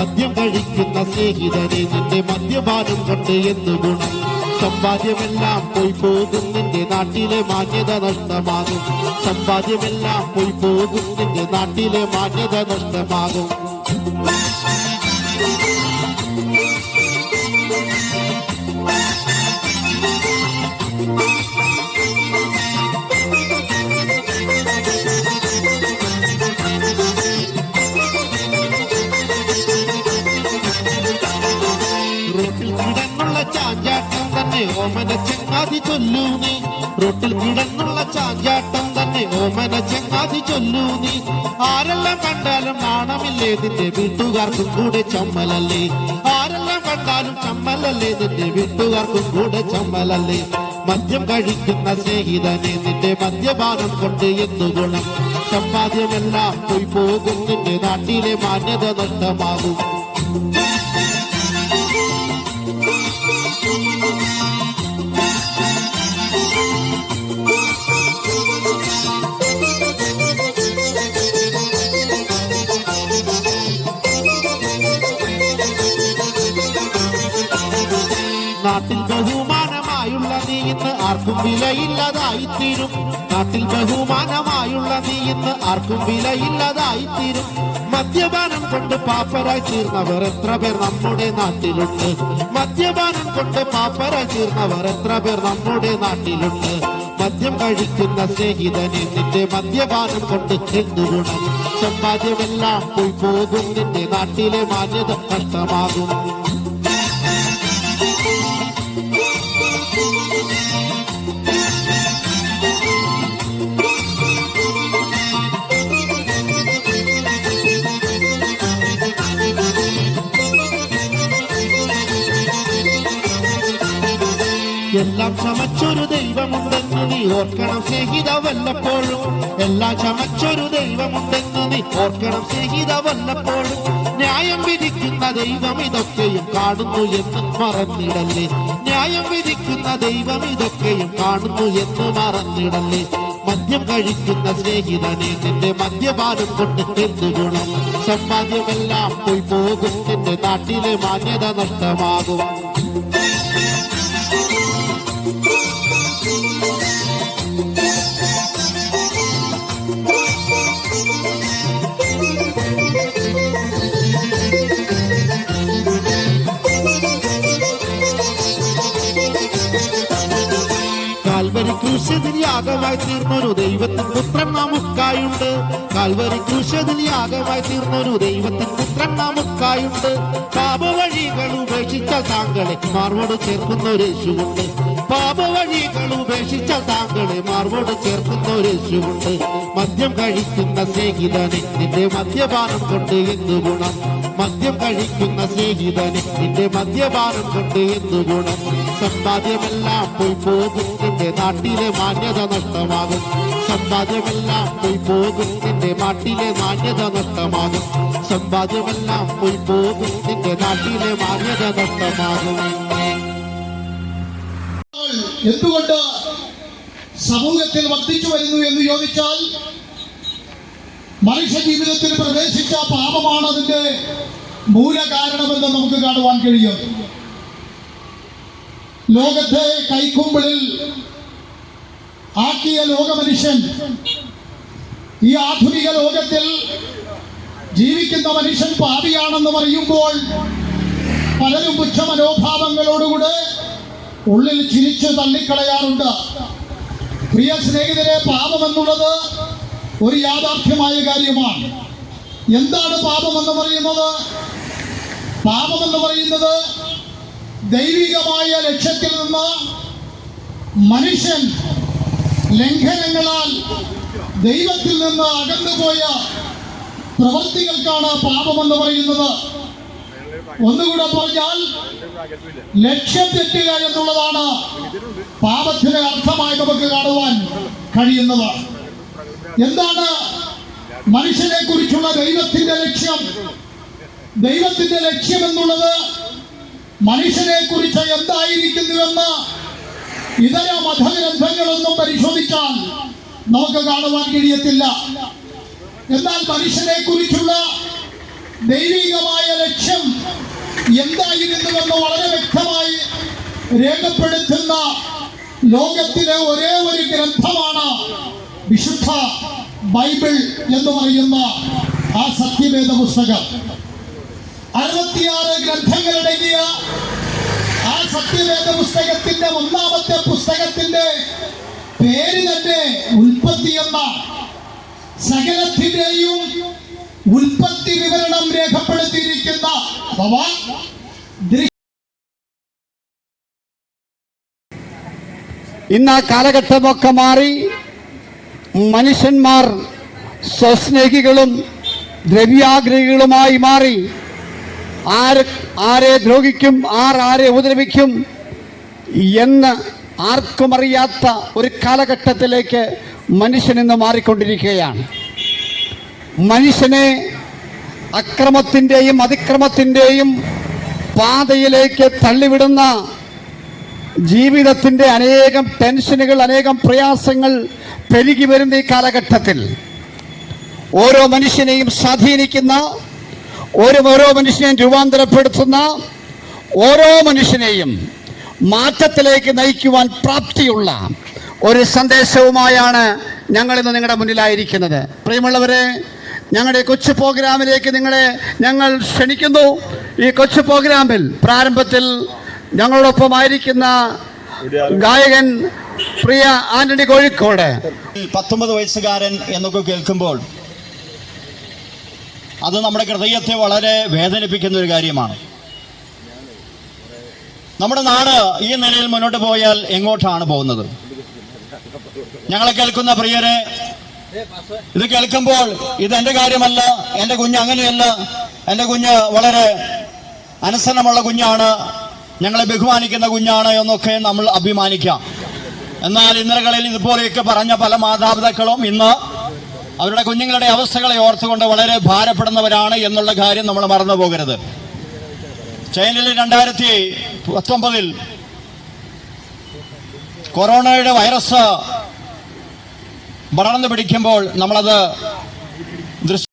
മദ്യം കഴിക്കുന്ന സ്നേഹിതനെ നിന്റെ മദ്യപാനം കൊണ്ട് എന്ത് ഗുണം? സമ്പാദ്യമെല്ലാം പോയി പോകും നിന്റെ നാട്ടിലെ മാന്യത നഷ്ടമാകും. സമ്പാദ്യമെല്ലാം പോയി പോകും നിന്റെ നാട്ടിലെ മാന്യത നഷ്ടമാകും. ഓമന ചെങ്ങാതി ചൊല്ലൂ നീ റോട്ടിൽ കിടന്നുള്ള ചാഞ്ചാട്ടം തന്നെ ഓമന ചെങ്ങാതി ചൊല്ലൂ നീ ആരെല്ലാം കണ്ടാലും നാണമില്ലേ നിന്റെ വീട്ടുകാർക്കും കൂടെ ചമ്മലല്ലേ? ആരെല്ലാം കണ്ടാലും ചമ്മലല്ലേ നിന്റെ വീട്ടുകാർക്കും കൂടെ ചമ്മലല്ലേ? മദ്യം കഴിക്കുന്ന സ്നേഹിതനെ നിന്റെ മദ്യപാനം കൊണ്ട് എന്തു ഗുണം? സമ്പാദ്യമെല്ലാം പോയി പോകും നിന്റെ നാട്ടിലെ മാന്യത നഷ്ടമാകും ഇന്ന് ആർക്കും വിലയില്ലതായി തീരും നാട്ടിൽ ബഹുമാനമായുള്ള നീ ഇന്ന് ആർക്കും വിലയില്ലതായി തീരും മദ്യപാനം കൊണ്ട് പാപ്പരായി തീർന്നവർ എത്ര പേർ നമ്മുടെ നാട്ടിലുണ്ട്? മദ്യപാനം കൊണ്ട് പാപ്പരായി തീർന്നവർ എത്ര പേർ നമ്മുടെ നാട്ടിലുണ്ട്? മദ്യം കഴിക്കുന്ന സ്നേഹിതനെ നിന്റെ മദ്യപാനം കൊണ്ട് എന്തുകൊണ്ട് സമ്പാദ്യമെല്ലാം പോയി പോകും. നിന്റെ നാട്ടിലെ മാന്യത നഷ്ടമാകും. എല്ലാം ചമച്ചൊരു ദൈവമുണ്ടെന്ന് നീ ഓർക്കണം സ്നേഹിത വല്ലപ്പോഴും എല്ലാം ചമച്ചൊരു ദൈവമുണ്ടെന്ന് നീ ഓർക്കണം സ്നേഹിത വല്ലപ്പോഴും ന്യായം വിധിക്കുന്ന ദൈവം ഇതൊക്കെയും കാണുന്നു എന്ന് മറന്നിടല്ലേ. ന്യായം വിധിക്കുന്ന ദൈവം ഇതൊക്കെയും കാണുന്നു എന്ന് മറന്നിടല്ലേ. മദ്യം കഴിക്കുന്ന സ്നേഹിതനെ നിന്റെ മദ്യപാനം കൊണ്ട് എന്ത് ഗുണം? സമ്പാദ്യമെല്ലാം പോയി പോകും. നിന്റെ നാട്ടിലെ മാന്യത നഷ്ടമാകും. ക്രൂശതിൽ യാഗമായി തീർന്നൊരു ദൈവത്തിൻ പുത്രൻ നമുക്കായുണ്ട്. കാൽവരി ക്രൂശതിൽ യാഗമായി തീർന്നൊരു ദൈവത്തിൻ പുത്രൻ നമുക്കായുണ്ട്. പാപവഴികൾ ഉപേക്ഷിച്ച താങ്കളെ മാർവോട് ചേർക്കുന്ന ഒരു ഉപേക്ഷിച്ച താങ്കളെ മാർവോട് ചേർക്കുന്ന ഒരു യേശുവുണ്ട്. മദ്യം കഴിക്കുന്ന സ്നേഹിതനെ നിന്റെ മദ്യപാനം കൊണ്ട് എന്തു ഗുണം? മദ്യം കഴിക്കുന്ന സ്നേഹിതനെ നിന്റെ മദ്യപാനം കൊണ്ട് എന്തു ഗുണം? സമ്പാദ്യമെല്ലാം പോയി പോകും നാട്ടിലെ മാന്യത നഷ്ടമാകും. സമ്പാദ്യമെല്ലാം പോയി പോകും നാട്ടിലെ മാന്യത നഷ്ടമാകും. സമ്പാദ്യമെല്ലാം പോയി പോകും നാട്ടിലെ മാന്യത നഷ്ടമാകും. എന്തുകൊണ്ട് സമൂഹത്തിൽ വർദ്ധിച്ചു വരുന്നു എന്ന് ചോദിച്ചാൽ മനുഷ്യ ജീവിതത്തിൽ പ്രവേശിച്ച പാപമാണ് അതിന്റെ മൂലകാരണമെന്ന് നമുക്ക് കാണുവാൻ കഴിയും. ലോകത്തെ കൈക്കുമ്പിളിൽ ആക്കിയ ലോകമനുഷ്യൻ ഈ ആധുനിക ലോകത്തിൽ ജീവിക്കുന്ന മനുഷ്യൻ പാപിയാണെന്ന് പറയുമ്പോൾ പലരും പുച്ഛ മനോഭാവങ്ങളോടുകൂടെ ഉള്ളിൽ ചിരിച്ച് തള്ളിക്കളയാറുണ്ട്. പ്രിയ സ്നേഹിതരെ പാപമെന്നുള്ളത് ഒരു യാഥാർത്ഥ്യമായ കാര്യമാണ്. എന്താണ് പാപമെന്ന് പറയുന്നത്? പാപമെന്ന് പറയുന്നത് ദൈവികമായ ലക്ഷ്യത്തിൽ നിന്ന് മനുഷ്യൻ ലംഘനങ്ങളാൽ ദൈവത്തിൽ നിന്ന് അകന്നുപോയ പ്രവൃത്തികൾക്കാണ് പാപമെന്ന് പറയുന്നത്. ഒന്നുകൂടെ പറഞ്ഞാൽ ലക്ഷ്യം തെറ്റുക എന്നുള്ളതാണ് പാപത്തിന് അർത്ഥമായി നമുക്ക് കാണുവാൻ കഴിയുന്നത്. എന്താണ് മനുഷ്യനെ കുറിച്ചുള്ള ദൈവത്തിന്റെ ലക്ഷ്യം? ദൈവത്തിന്റെ ലക്ഷ്യം എന്നുള്ളത് മനുഷ്യനെ കുറിച്ച് എന്തായിരിക്കുന്നുവെന്ന് ഇതര മതഗ്രന്ഥങ്ങളൊന്നും പരിശോധിച്ചാൽ നമുക്ക് കാണുവാൻ കഴിയത്തില്ല. എന്നാൽ മനുഷ്യനെ കുറിച്ചുള്ള ദൈവികമായ ലക്ഷ്യം എന്തായിരുന്നുവെന്ന് വളരെ വ്യക്തമായി രേഖപ്പെടുത്തുന്ന ലോകത്തിലെ ഒരേ ഒരു ഗ്രന്ഥമാണ് വിശുദ്ധ ബൈബിൾ എന്ന് പറയുന്ന ആ സത്യവേദ പുസ്തകം അറുപത്തിയാറ് ഗ്രന്ഥങ്ങളടങ്ങിയ ആ സത്യവേദ പുസ്തകത്തിന്റെ ഒന്നാമത്തെ പുസ്തകത്തിന്റെ പേര് തന്നെ ഉൽപ്പത്തി എന്ന സകലത്തിന്റെയും ഉൽപ്പത്തി വിവരണം രേഖപ്പെടുത്തിയിരിക്കുന്ന അഥവാ ഇന്ന് ആ കാലഘട്ടമൊക്കെ മാറി മനുഷ്യന്മാർ സ്വസ്നേഹികളും ദ്രവ്യാഗ്രഹികളുമായി മാറി ആര് ആരെ ദ്രോഹിക്കും ആർ ആരെ ഉപദ്രവിക്കും എന്ന് ആർക്കുമറിയാത്ത ഒരു കാലഘട്ടത്തിലേക്ക് മനുഷ്യൻ ഇന്ന് മാറിക്കൊണ്ടിരിക്കുകയാണ്. മനുഷ്യനെ അക്രമത്തിന്റെയും അതിക്രമത്തിന്റെയും പാതയിലേക്ക് തള്ളിവിടുന്ന ജീവിതത്തിന്റെ അനേകം ടെൻഷനുകൾ അനേകം പ്രയാസങ്ങൾ പെരുകി വരുന്ന ഈ കാലഘട്ടത്തിൽ ഓരോ മനുഷ്യനെയും സ്വാധീനിക്കുന്ന ഓരോ ഓരോ മനുഷ്യനെയും രൂപാന്തരപ്പെടുത്തുന്ന ഓരോ മനുഷ്യനെയും മാറ്റത്തിലേക്ക് നയിക്കുവാൻ പ്രാപ്തിയുള്ള ഒരു സന്ദേശവുമായാണ് ഞങ്ങളിന്ന് നിങ്ങളുടെ മുന്നിലായിരിക്കുന്നത്. പ്രിയമുള്ളവരെ ഞങ്ങളുടെ കൊച്ചു പ്രോഗ്രാമിലേക്ക് നിങ്ങളെ ഞങ്ങൾ ക്ഷണിക്കുന്നു. ഈ കൊച്ചു പ്രോഗ്രാമിൽ പ്രാരംഭത്തിൽ ഞങ്ങളോടൊപ്പമായിരിക്കുന്ന ഗായകൻ പ്രിയ ആന്റണി കോഴിക്കോട്. പത്തൊമ്പത് വയസ്സുകാരൻ എന്നൊക്കെ കേൾക്കുമ്പോൾ അത് നമ്മുടെ ഹൃദയത്തെ വളരെ വേദനിപ്പിക്കുന്ന ഒരു കാര്യമാണ്. നമ്മുടെ നാട് ഈ നിലയിൽ മുന്നോട്ട് പോയാൽ എങ്ങോട്ടാണ് പോകുന്നത്? ഞങ്ങളെ കേൾക്കുന്ന പ്രിയരെ ഇത് കേൾക്കുമ്പോൾ ഇത് എന്റെ കാര്യമല്ല എന്റെ കുഞ്ഞ് അങ്ങനെയല്ല എന്റെ കുഞ്ഞ് വളരെ അനുസരണമുള്ള കുഞ്ഞാണ് ഞങ്ങളെ ബഹുമാനിക്കുന്ന കുഞ്ഞാണ് എന്നൊക്കെ നമ്മൾ അഭിമാനിക്കാം. എന്നാൽ ഇന്നലകളിൽ ഇതുപോലെയൊക്കെ പറഞ്ഞ പല മാതാപിതാക്കളും ഇന്ന് അവരുടെ കുഞ്ഞുങ്ങളുടെ അവസ്ഥകളെ ഓർത്തുകൊണ്ട് വളരെ ഭാരപ്പെടുന്നവരാണ് എന്നുള്ള കാര്യം നമ്മൾ മറന്നു പോകരുത്. ചൈനയിൽ രണ്ടായിരത്തി പത്തൊമ്പതിൽ കൊറോണയുടെ വൈറസ് പടർന്നു പിടിക്കുമ്പോൾ നമ്മളത്